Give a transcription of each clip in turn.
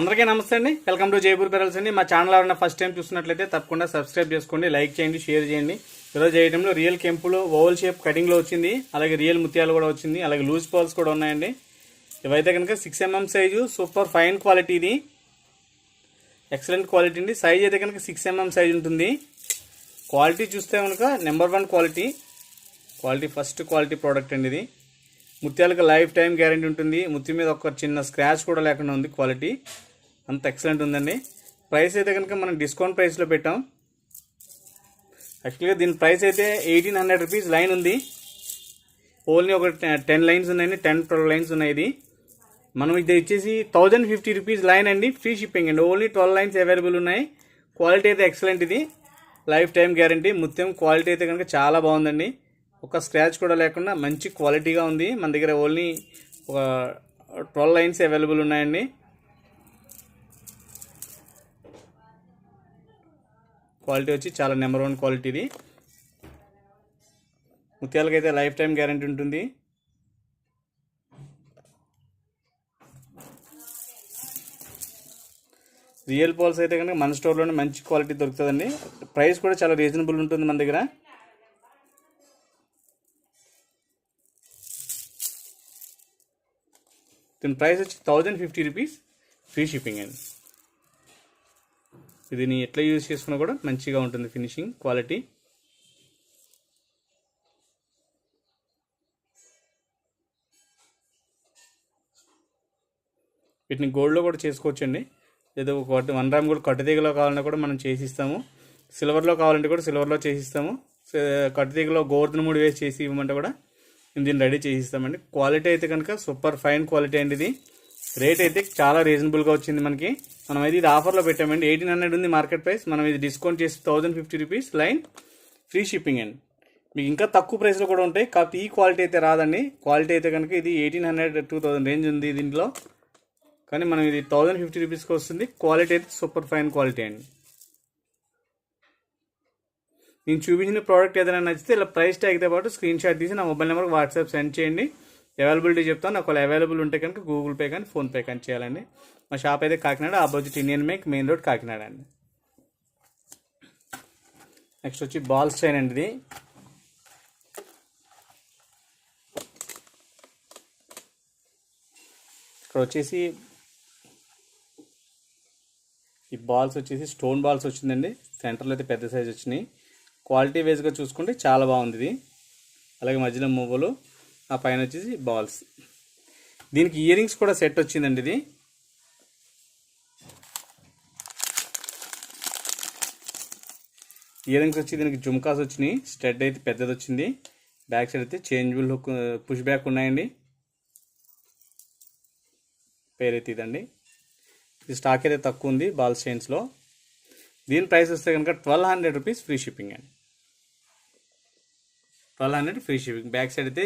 అందరికీ నమస్తే అండి. వెల్కమ్ టు జైపూర్ పెరల్స్ అండి. మా ఛానల్ ఎవరైనా ఫస్ట్ టైం చూసినట్లయితే తప్పకుండా సబ్స్క్రైబ్ చేసుకోండి లైక్ చేయండి షేర్ చేయండి. ఈరోజు చేయడంలో రియల్ కెంపులు ఓవల్ షేప్ కటింగ్లో వచ్చింది అలాగే రియల్ ముత్యాలు కూడా వచ్చింది అలాగే లూజ్ పాల్స్ కూడా ఉన్నాయండి. ఇవైతే కనుక six MM size super fine quality ఇది ఎక్సలెంట్ క్వాలిటీ అండి. సైజ్ అయితే కనుక సిక్స్ ఎంఎం సైజ్ ఉంటుంది. క్వాలిటీ చూస్తే కనుక number one quality quality first quality product అండి ఇది. ముత్యాలకు లైఫ్ టైం గ్యారంటీ ఉంటుంది. ముత్యం మీద ఒక చిన్న స్క్రాచ్ కూడా లేకుండా ఉంది క్వాలిటీ. అంత ఎక్సలెంట్ ఉందండి. ప్రైస్ అయితే కనుక మనం డిస్కౌంట్ ప్రైస్లో పెట్టాం. యాక్చువల్గా దీని ప్రైస్ అయితే ఎయిటీన్ హండ్రెడ్ రూపీస్ లైన్ ఉంది. ఓన్లీ ఒక టెన్ లైన్స్ ఉన్నాయండి. టెన్ ట్వెల్వ్ లైన్స్ ఉన్నాయి ఇది. మనం ఇది ఇచ్చేసి థౌజండ్ ఫిఫ్టీ రూపీస్ లైన్ అండి. ఫ్రీ షిప్పింగ్ అండి. ఓన్లీ ట్వెల్వ్ లైన్స్ అవైలబుల్ ఉన్నాయి. క్వాలిటీ అయితే ఎక్సలెంట్ ఇది. లైఫ్ టైం గ్యారంటీ ముత్యం క్వాలిటీ అయితే కనుక చాలా బాగుందండి. ఒక స్క్రాచ్ కూడా లేకుండా మంచి క్వాలిటీగా ఉంది. మన దగ్గర ఓన్లీ ఒక ట్వెల్వ్ లైన్స్ అవైలబుల్ ఉన్నాయండి. క్వాలిటీ వచ్చి చాలా నెంబర్ వన్ క్వాలిటీ ఇది. ముత్యాలకైతే లైఫ్ టైం గ్యారంటీ ఉంటుంది. రియల్ పాల్స్ అయితే కనుక మన స్టోర్లోనే మంచి క్వాలిటీ దొరుకుతుందండి. ప్రైస్ కూడా చాలా రీజనబుల్ ఉంటుంది మన దగ్గర. దీని ప్రైస్ వచ్చి thousand fifty rupees free shipping అండి. ఇది ఎట్లా యూజ్ చేసుకున్నా కూడా మంచిగా ఉంటుంది ఫినిషింగ్ క్వాలిటీ. వీటిని గోల్డ్లో కూడా చేసుకోవచ్చండి. లేదా ఒక వన్ రామ్ కూడా కట్టుదీగలో కావాలన్నా కూడా మనం చేసిస్తాము. సిల్వర్లో కావాలంటే కూడా సిల్వర్లో చేసిస్తాము. కట్టుదీగలో గోవర్ధన మూడు వేసి చేసి ఇవ్వమంటే కూడా దీన్ని రెడీ చేసిస్తామండి. క్వాలిటీ అయితే కనుక సూపర్ ఫైన్ క్వాలిటీ అండి ఇది. రేట్ అయితే చాలా రీజనబుల్గా వచ్చింది మనకి. మనం అయితే ఇది ఆఫర్లో పెట్టామండి. ఎయిటీన్ హండ్రెడ్ ఉంది మార్కెట్ ప్రైస్. మనం ఇది డిస్కౌంట్ చేసి thousand fifty rupees line free shipping అండి. మీకు ఇంకా తక్కువ ప్రైస్లో కూడా ఉంటాయి. కాకపోతే ఈ క్వాలిటీ అయితే రాదండి. క్వాలిటీ అయితే కనుక ఇది eighteen hundred two thousand range ఉంది దీంట్లో. కానీ మనం ఇది థౌజండ్ ఫిఫ్టీ రూపీస్కి వస్తుంది. క్వాలిటీ అయితే సూపర్ ఫైన్ క్వాలిటీ అండి. నేను చూపించిన ప్రోడక్ట్ ఏదైనా నచ్చితే ఇలా ప్రైస్ ట్యాగ్తో పాటు స్క్రీన్ షాట్ తీసి నా మొబైల్ నెంబర్కి వాట్సాప్ సెండ్ చేయండి. అవైలబిలిటీ చెప్తాను. నాకు అవైలబుల్ ఉంటే కనుక గూగుల్ పే కానీ ఫోన్పే కానీ చేయాలండి. మా షాప్ అయితే Kakinada opposite Indian make main road Kakinada అండి. నెక్స్ట్ వచ్చి బాల్స్ చైన్ అండి ఇది. ఇక్కడ వచ్చేసి ఈ బాల్స్ వచ్చేసి స్టోన్ బాల్స్ వచ్చిందండి. సెంటర్లో అయితే పెద్ద సైజ్ వచ్చినాయి. క్వాలిటీ వైజ్గా చూసుకుంటే చాలా బాగుంది ఇది. అలాగే మధ్యలో మువ్వలు ఆ పైన వచ్చేసి బాల్స్. దీనికి ఇయర్ రింగ్స్ కూడా సెట్ వచ్చిందండి ఇది. ఇయర్ రింగ్స్ వచ్చి దీనికి జుమ్కాస్ వచ్చినాయి. స్టెడ్ అయితే పెద్దది వచ్చింది. బ్యాక్ సైడ్ అయితే చేంజబుల్ హుక్ పుష్ బ్యాక్ ఉన్నాయండి. పేరైతే ఇదండి. ఇది స్టాక్ అయితే తక్కువ ఉంది బాల్ చైన్స్లో. దీని ప్రైస్ వస్తే కనుక twelve hundred rupees free shipping అండి. Twelve hundred free shipping. Back side అయితే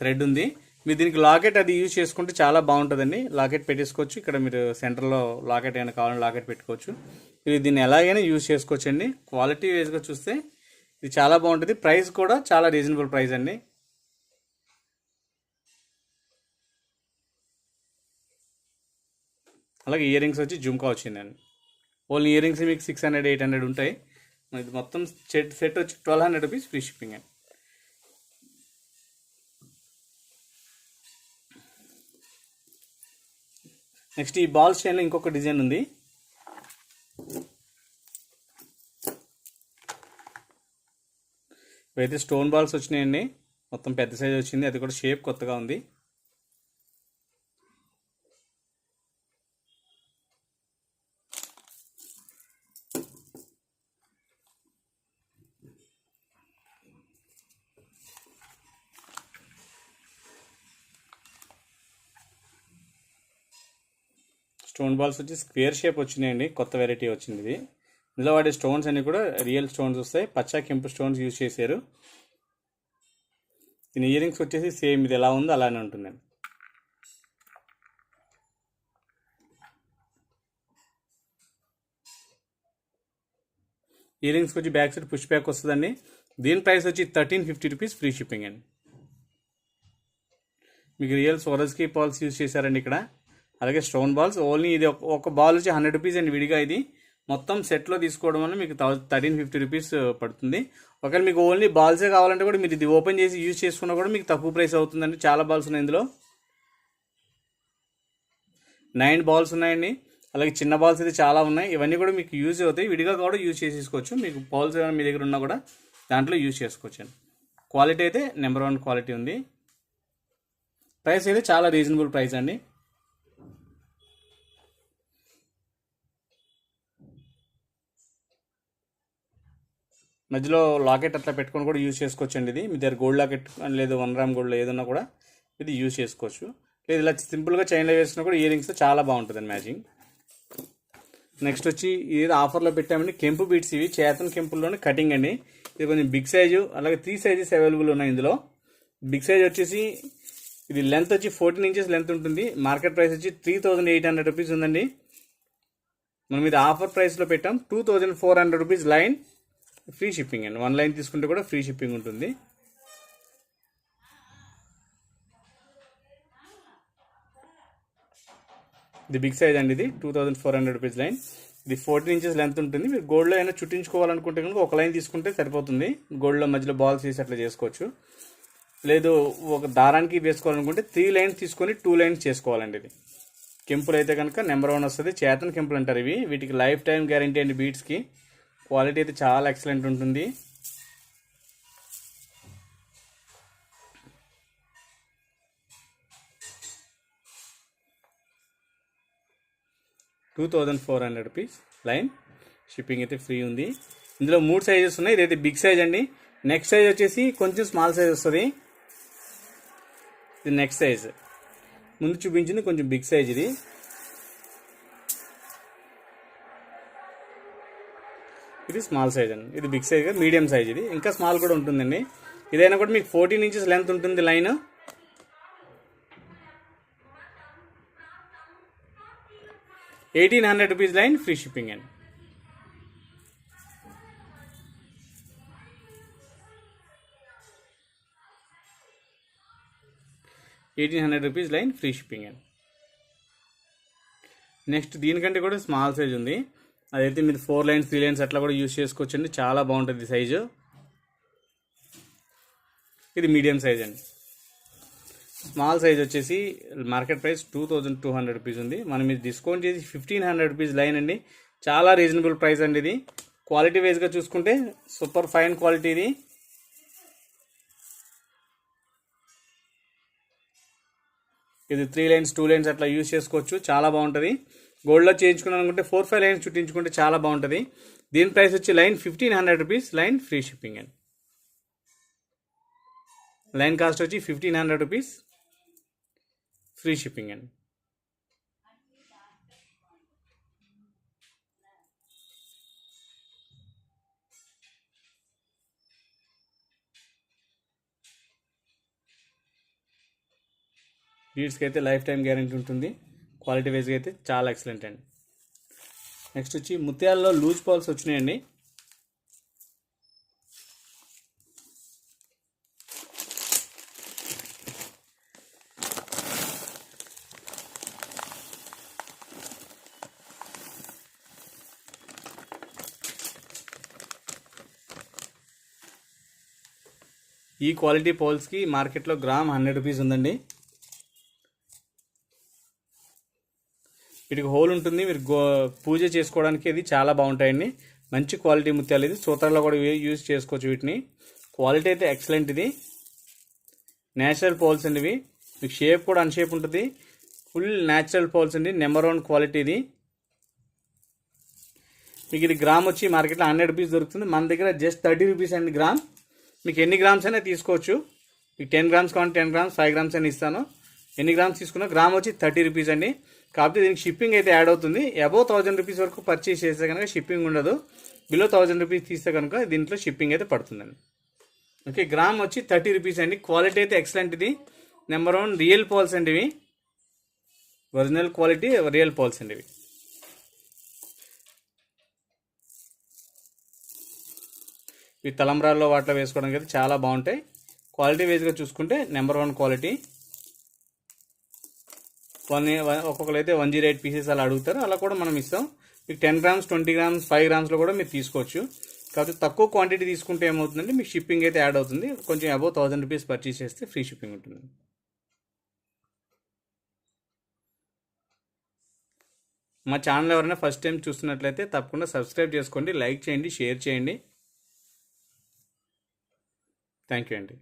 థ్రెడ్ ఉంది. మీరు దీనికి లాకెట్ అది యూజ్ చేసుకుంటే చాలా బాగుంటుందండి. లాకెట్ పెట్టేసుకోవచ్చు. ఇక్కడ మీరు సెంటర్లో లాకెట్ అయినా కావాలని లాకెట్ పెట్టుకోవచ్చు. మీరు దీన్ని ఎలాగైనా యూజ్ చేసుకోవచ్చు అండి క్వాలిటీ వైజ్గా చూస్తే ఇది చాలా బాగుంటుంది. ప్రైస్ కూడా చాలా రీజనబుల్ ప్రైస్ అండి. అలాగే ఇయర్ రింగ్స్ వచ్చి జుమ్కా వచ్చిందండి. ఓన్లీ ఇయర్ రింగ్స్ మీకు సిక్స్ హండ్రెడ్ ఎయిట్ హండ్రెడ్ ఉంటాయి. ఇది మొత్తం సెట్ సెట్ వచ్చి twelve hundred rupees free shipping అండి నెక్స్ట్ ఈ బాల్స్ స్టైన్లో ఇంకొక డిజైన్ ఉంది. ఇవైతే స్టోన్ బాల్స్ వచ్చినాయండి. మొత్తం పెద్ద సైజ్ వచ్చింది. అది కూడా షేప్ కొత్తగా ఉంది. స్టోన్ బాల్స్ వచ్చి స్క్వేర్ షేప్ వచ్చినాయండి. కొత్త వెరైటీ వచ్చింది. ఇది ఇందులో వాడే స్టోన్స్ అన్నీ కూడా రియల్ స్టోన్స్ వస్తాయి. పచ్చా కెంపు స్టోన్స్ యూజ్ చేశారు. దీని ఇయర్ రింగ్స్ వచ్చేసి సేమ్ ఇది ఎలా ఉందో అలానే ఉంటుందండి ఇయర్ రింగ్స్కి వచ్చి బ్యాక్ సైడ్ పుష్ బ్యాక్ వస్తుందండి. దీని ప్రైస్ వచ్చి thirteen fifty rupees free shipping అండి. మీకు రియల్ సోరస్కి పాల్స్ యూజ్ చేశారండి ఇక్కడ. అలాగే స్టోన్ బాల్స్ ఓన్లీ ఇది ఒక- బాల్ వచ్చి హండ్రెడ్ రూపీస్ అండి విడిగా ఇది. మొత్తం సెట్లో తీసుకోవడం వల్ల మీకు థర్టీన్ ఫిఫ్టీ రూపీస్ uh, పడుతుంది. ఒకవేళ మీకు ఓన్లీ బాల్సే కావాలంటే కూడా మీరు ఇది ఓపెన్ చేసి యూజ్ చేసుకున్నా కూడా మీకు తక్కువ ప్రైస్ అవుతుందండి. చాలా బాల్స్ ఉన్నాయి ఇందులో. నైన్ బాల్స్ ఉన్నాయండి. అలాగే చిన్న బాల్స్ అయితే చాలా ఉన్నాయి. ఇవన్నీ కూడా మీకు యూజ్ అవుతాయి. విడిగా కూడా యూజ్ చేసేసుకోవచ్చు. మీకు బాల్స్ ఏమైనా మీ దగ్గర ఉన్నా కూడా దాంట్లో యూజ్ చేసుకోవచ్చు అండి. క్వాలిటీ అయితే నెంబర్ వన్ క్వాలిటీ ఉంది. ప్రైస్ అయితే చాలా రీజనబుల్ ప్రైస్ అండి. మధ్యలో లాకెట్ అట్లా పెట్టుకొని కూడా యూజ్ చేసుకోవచ్చు అండి ఇది. మీ దగ్గర గోల్డ్ లాకెట్ లేదు వన్ గ్రామ్ గోల్డ్ ఏదన్నా కూడా ఇది యూజ్ చేసుకోవచ్చు. లేదు ఇలా సింపుల్గా చైన్లో వేసినా కూడా ఇయర్ రింగ్స్ చాలా బాగుంటుంది మ్యాచింగ్. నెక్స్ట్ వచ్చి ఇది ఆఫర్లో పెట్టామండి. కెంపు బీట్స్ ఇవి. చేతన్ కెంపుల్లోనే కటింగ్ అండి. ఇది కొంచెం బిగ్ సైజు అలాగే త్రీ సైజెస్ అవైలబుల్ ఉన్నాయి ఇందులో. బిగ్ సైజ్ వచ్చేసి ఇది లెంత్ వచ్చి ఫోర్టీన్ ఇంచెస్ లెంత్ ఉంటుంది. మార్కెట్ ప్రైస్ వచ్చి three thousand eight hundred rupees ఉందండి. మనం ఇది ఆఫర్ ప్రైస్లో పెట్టాం. Two thousand four hundred rupees line. Free shipping అండి. వన్ లైన్ తీసుకుంటే కూడా ఫ్రీ షిప్పింగ్ ఉంటుంది. ఇది బిగ్ సైజ్ అండి ఇది. Two thousand four hundred rupees line ఇది ఫోర్టీన్ ఇంచెస్ లెంత్ ఉంటుంది. మీరు గోల్డ్లో అయినా చుట్టించుకోవాలనుకుంటే కనుక ఒక లైన్ తీసుకుంటే సరిపోతుంది. గోల్డ్లో మధ్యలో బాల్స్ వేసి అట్లా చేసుకోవచ్చు. లేదు ఒక దారానికి వేసుకోవాలనుకుంటే త్రీ లైన్స్ తీసుకొని టూ లైన్స్ చేసుకోవాలండి ఇది. కెంపులు అయితే కనుక నెంబర్ వన్ వస్తుంది. చేతన్ కెంపులు అంటారు ఇవి. వీటికి లైఫ్ టైం గ్యారంటీ అండి బీట్స్కి క్వాలిటీ అయితే చాలా ఎక్సలెంట్ ఉంటుంది. Two thousand four hundred rupees line. Shipping అయితే ఫ్రీ ఉంది. ఇందులో మూడు సైజెస్ ఉన్నాయి. ఇదైతే బిగ్ సైజ్ అండి. నెక్స్ట్ సైజ్ వచ్చేసి కొంచెం స్మాల్ సైజ్ వస్తుంది. ఇది నెక్స్ట్ సైజ్ ముందు చూపించింది కొంచెం బిగ్ సైజ్ ఇది. ఇది స్మాల్ సైజ్ అండి. ఇది బిగ్ సైజ్ మీడియం సైజ్ ఇది. ఇంకా స్మాల్ కూడా ఉంటుందండి. ఇదైనా కూడా మీకు ఫోర్టీన్ ఇంచెస్ లెంత్ ఉంటుంది line. Eighteen hundred rupees line free shipping అండి. Eighteen hundred rupees line free shipping అండి. నెక్స్ట్ దీనికంటే కూడా స్మాల్ సైజ్ ఉంది. అదైతే మీరు ఫోర్ లైన్స్ త్రీ లైన్స్ అట్లా కూడా యూస్ చేసుకోవచ్చండి. చాలా బాగుంటుంది సైజు. ఇది మీడియం సైజ్ అండి. స్మాల్ సైజ్ వచ్చేసి market price two thousand two hundred rupees ఉంది. మనం ఇది డిస్కౌంట్ చేసి ఫిఫ్టీన్ హండ్రెడ్ రూపీస్ లైన్ అండి. చాలా రీజనబుల్ ప్రైస్ అండి ఇది. క్వాలిటీ వైజ్గా చూసుకుంటే సూపర్ ఫైన్ క్వాలిటీ ఇది. ఇది త్రీ లైన్స్ టూ లైన్స్ అట్లా యూజ్ చేసుకోవచ్చు. చాలా బాగుంటుంది. గోల్డ్లో చేయించుకున్నాను అనుకుంటే ఫోర్ ఫైవ్ లైన్స్ చుట్టించుకుంటే చాలా బాగుంటుంది. దీని ప్రైస్ వచ్చి line fifteen hundred rupees line free shipping అండి. లైన్ కాస్ట్ వచ్చి fifteen hundred rupees free shipping అండి. బీడ్స్కి అయితే లైఫ్ టైం గ్యారంటీ ఉంటుంది. క్వాలిటీ వైజ్గా అయితే చాలా ఎక్సలెంట్ అండి. నెక్స్ట్ వచ్చి ముత్యాలలో లూజ్ పాల్స్ వచ్చినాయండి. ఈ క్వాలిటీ పోల్స్కి మార్కెట్లో గ్రామ్ హండ్రెడ్ రూపీస్ ఉందండి. వీటికి హోల్ ఉంటుంది. మీరు గో పూజ చేసుకోవడానికి ఇది చాలా బాగుంటాయండి. మంచి క్వాలిటీ ముత్యాలు ఇది. సూత్రాల్లో కూడా యూజ్ చేసుకోవచ్చు వీటిని. క్వాలిటీ అయితే ఎక్సలెంట్ ఇది. నేచురల్ పోల్స్ అండి ఇవి. మీకు షేప్ కూడా అన్షేప్ ఉంటుంది. ఫుల్ న్యాచురల్ పోల్స్ అండి. నెంబర్ వన్ క్వాలిటీ ఇది. మీకు ఇది గ్రామ్ వచ్చి మార్కెట్లో హండ్రెడ్ రూపీస్ దొరుకుతుంది. మన దగ్గర జస్ట్ థర్టీ రూపీస్ అండి గ్రామ్. మీకు ఎన్ని గ్రామ్స్ అయినా తీసుకోవచ్చు. మీకు టెన్ గ్రామ్స్ కావాలి టెన్ గ్రామ్స్ ఫైవ్ గ్రామ్స్ అయినా ఇస్తాను. ఎన్ని గ్రామ్స్ తీసుకున్నా గ్రామ్ వచ్చి థర్టీ రూపీస్ అండి. కాకపోతే దీనికి షిప్పింగ్ అయితే యాడ్ అవుతుంది. అబౌవ్ థౌజండ్ రూపీస్ వరకు పర్చేస్ చేస్తే కనుక షిప్పింగ్ ఉండదు. బిలో థౌజండ్ రూపీస్ తీస్తే కనుక దీంట్లో షిప్పింగ్ అయితే పడుతుందండి. ఓకే గ్రామ్ వచ్చి థర్టీ రూపీస్ అండి. క్వాలిటీ అయితే ఎక్సలెంట్ ఇది. నెంబర్ వన్ రియల్ పాల్స్ అండి ఇవి. ఒరిజినల్ క్వాలిటీ రియల్ పాల్స్ అండి ఇవి. ఈ తలంబ్రాల్లో వాటిలో వేసుకోవడానికి అయితే చాలా బాగుంటాయి. క్వాలిటీ వైజ్గా చూసుకుంటే నెంబర్ వన్ క్వాలిటీ. వన్ ఒక్కొక్కరు అయితే వన్ జీరో ఎయిట్ పీసెస్ అలా అడుగుతారు. అలా కూడా మనం ఇస్తాం. మీకు ten grams twenty grams five గ్రామ్స్లో కూడా మీరు తీసుకోవచ్చు. కాకపోతే తక్కువ క్వాంటిటీ తీసుకుంటే ఏమవుతుందంటే మీకు షిప్పింగ్ అయితే యాడ్ అవుతుంది. కొంచెం అబౌవ్ థౌసండ్ రూపీస్ పర్చేస్ చేస్తే ఫ్రీ షిప్పింగ్ ఉంటుంది. మా ఛానల్ ఎవరైనా ఫస్ట్ టైం చూస్తున్నట్లయితే తప్పకుండా సబ్స్క్రైబ్ చేసుకోండి లైక్ చేయండి షేర్ చేయండి. థ్యాంక్ యూ అండి.